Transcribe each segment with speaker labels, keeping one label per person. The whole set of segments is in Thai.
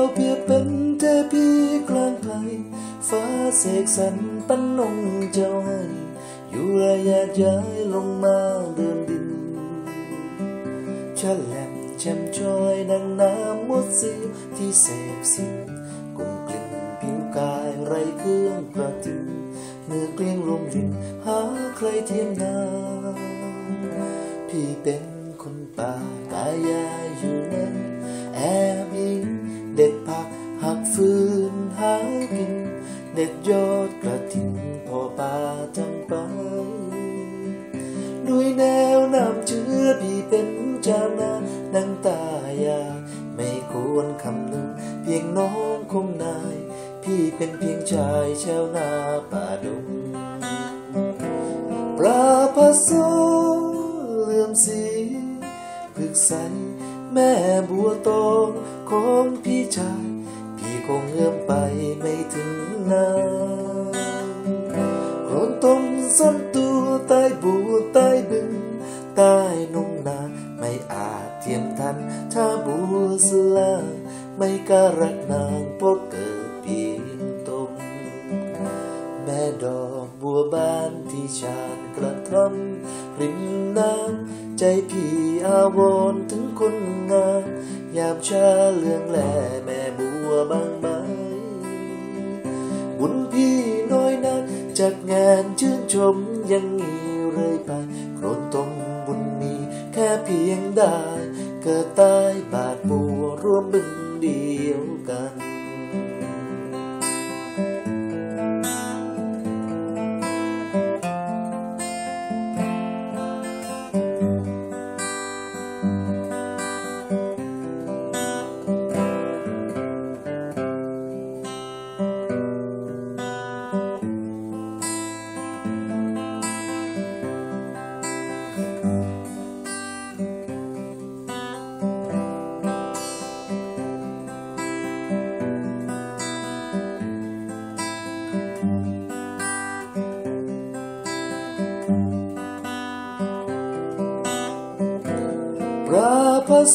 Speaker 1: าเพียเป็นเทพีกลางไพรฟ้าเสกสรรปันนงเจ้าให้อยู่ระยะย้ายลงมาเดินดินฉลับแช่มชอยดังน้ำมดซิวที่เสพสิกุมกลิ่นผิวกายไรเครื่องประติงเมื่อเกลี้ยงลมลินหาใครเทียมนางพี่เป็นคนป่ากายาอยู่ในแอบอิง เด็ดผักหักฟืนหากิน เด็ดยอดกระถินพอป่าจังไปด้วยแนวน้ำเชื้อพี่เป็นเจ้านาดังตายา ไม่ควรคำนึงเพียงน้องคงนาย พี่เป็นเพียงชายชาวนาป่าดงปลาผสมเลื่อมสีพึกใส แม่บัวโตของพี่ชาย พี่คงเอื้อมไปไม่ถึงนาโคนต้มส้นตัวใต้บัวใต้บึงใต้นงนาไม่อาจเทียมทันถ้าบัวสลาไม่การักนางเพราะเกิดเพียงตมแม่ดอกบัวบานที่ชานกระ ทำริมน้ำใจพี่อาวรถึงคนงามยามเช้าเลืองแลแม่บัวบางไม้บุญพี่น้อยนักจัดงานชื่นชมยังมีเรื่อยไปโครนตมบุญมีแค่เพียงได้ เกิดตายบาดบัวร่วมบึง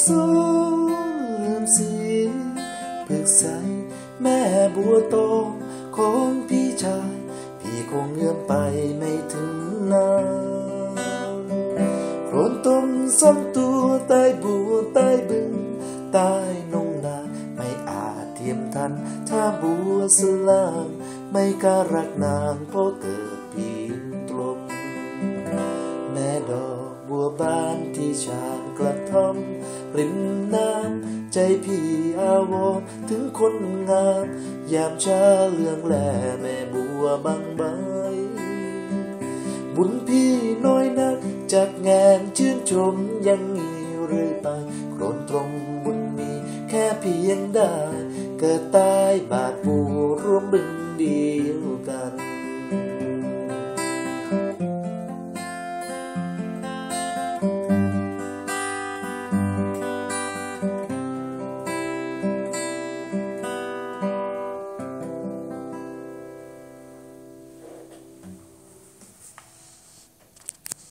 Speaker 1: สมลืมสีเพึกใสแม่บัวโตของพี่ชาย พี่คงเงื่อมไปไม่ถึงนาโครนต้มส้มตัวใต้บัวใต้บึงใต้นงนาไม่อาจเทียมทัน ถ้าบัวสลางไม่การักนางเพราะเกิดพี่ บัวบานที่ชานกระท่อมริมน้ำใจพี่อาวรถึงคนงามยามเช้าเลืองแลแม่บัวบางใบบุญพี่น้อยนักจัดงานชื่นชมยังมีเรื่อยไปโครนตรงบุญมีแค่เพียงได้ เกิดตายบาดบัวร่วมบึงเดียวกัน